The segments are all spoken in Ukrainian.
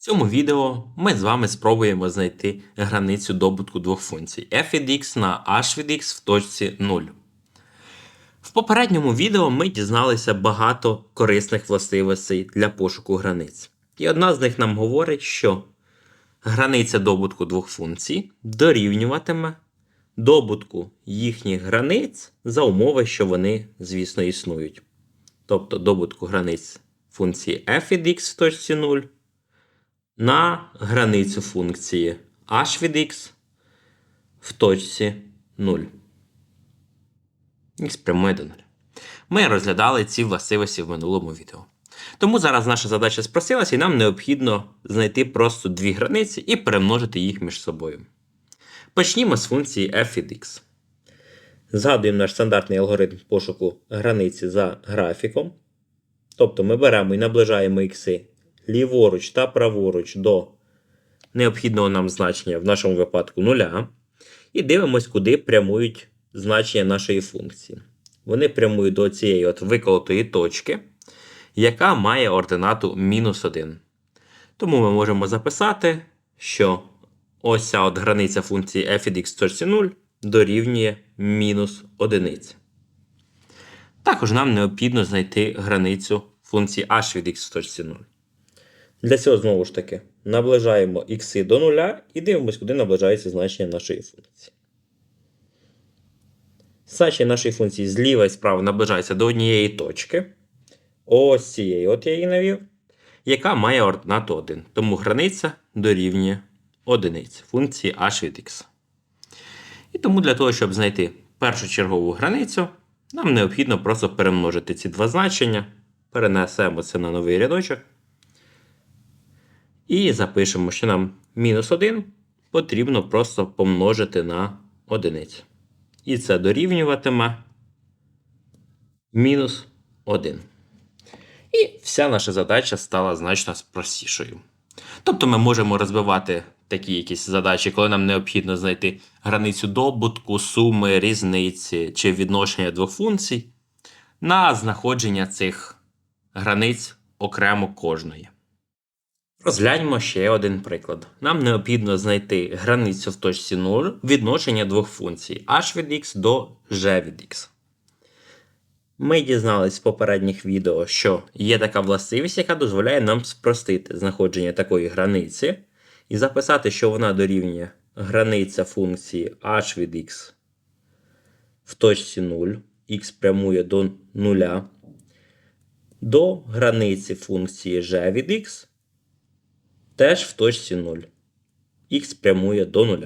цьому відео ми з вами спробуємо знайти границю добутку двох функцій f від x на h від x в точці 0. В попередньому відео ми дізналися багато корисних властивостей для пошуку границь. І одна з них нам говорить, що границя добутку двох функцій дорівнюватиме добутку їхніх границь за умови, що вони, звісно, існують. Тобто добутку границь функції f від x в точці 0 на границю функції h від x в точці 0. Х прямує до 0. Ми розглядали ці властивості в минулому відео. Тому зараз наша задача спросилася, і нам необхідно знайти просто дві границі і перемножити їх між собою. Почнімо з функції f від x. Згадуємо наш стандартний алгоритм пошуку границі за графіком. Тобто ми беремо і наближаємо ікси ліворуч та праворуч до необхідного нам значення, в нашому випадку нуля. І дивимось, куди прямують значення нашої функції. Вони прямують до цієї от виколотої точки, яка має ординату мінус 1. Тому ми можемо записати, що ось ця от границя функції f від x точці 0 дорівнює мінус 1. Також нам необхідно знайти границю функції h від x в точці 0. Для цього, знову ж таки, наближаємо х до нуля і дивимося, куди наближається значення нашої функції. Значення нашої функції зліва і справа наближається до однієї точки. Ось цієї, от я її навів, яка має ординату 1. Тому границя дорівнює 1 функції h від x. І тому для того, щоб знайти першочергову границю, нам необхідно просто перемножити ці два значення. Перенесемо це на новий рядочок. І запишемо, що нам мінус 1 потрібно просто помножити на одиницю. І це дорівнюватиме мінус 1. І вся наша задача стала значно простішою. Тобто ми можемо розбивати такі якісь задачі, коли нам необхідно знайти границю добутку, суми, різниці чи відношення двох функцій, на знаходження цих границь окремо кожної. Розгляньмо ще один приклад. Нам необхідно знайти границю в точці 0 відношення двох функцій h від x до g від x. Ми дізнались з попередніх відео, що є така властивість, яка дозволяє нам спростити знаходження такої границі і записати, що вона дорівнює границя функції h від x в точці 0, x прямує до 0, до границі функції g від x теж в точці 0. Х прямує до 0.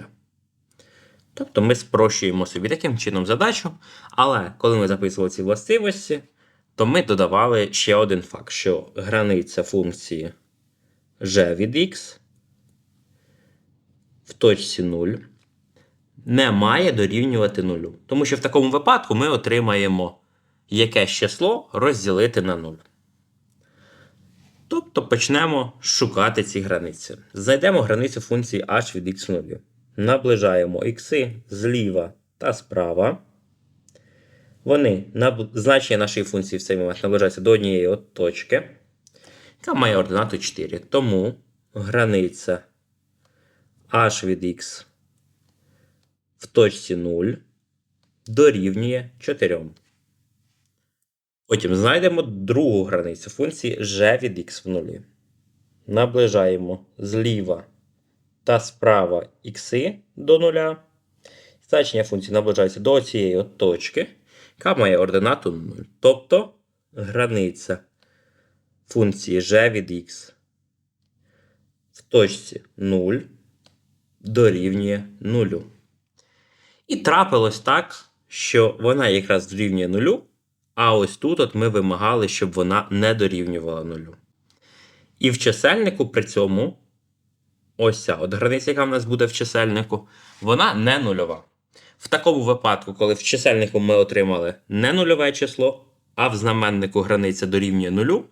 Тобто ми спрощуємо собі таким чином задачу, але коли ми записували ці властивості, то ми додавали ще один факт, що границя функції g від x в точці 0 не має дорівнювати 0. Тому що в такому випадку ми отримаємо якесь число розділити на 0. Тобто почнемо шукати ці границі. Знайдемо границю функції h від x 0. Наближаємо х зліва та справа. Вони значення нашої функції в цей момент наближаються до однієї от точки, яка має ординату 4. Тому границя h від x в точці 0 дорівнює 4. Потім знайдемо другу границю функції g від x в нулі. Наближаємо зліва та справа х до нуля. Значення функції наближається до цієї точки, яка має ординату 0. Тобто границя функції g від x в точці 0 дорівнює 0. І трапилось так, що вона якраз дорівнює 0. А ось тут от ми вимагали, щоб вона не дорівнювала нулю. І в чисельнику при цьому ось ця от границя, яка в нас буде в чисельнику, вона не нульова. В такому випадку, коли в чисельнику ми отримали не нульове число, а в знаменнику границя дорівнює нулю,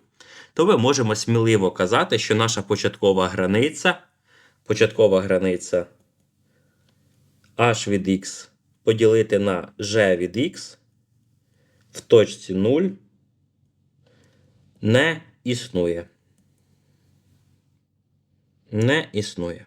то ми можемо сміливо казати, що наша початкова границя, початкова границя h від x поділити на g від x в точці 0 не існує. Не існує.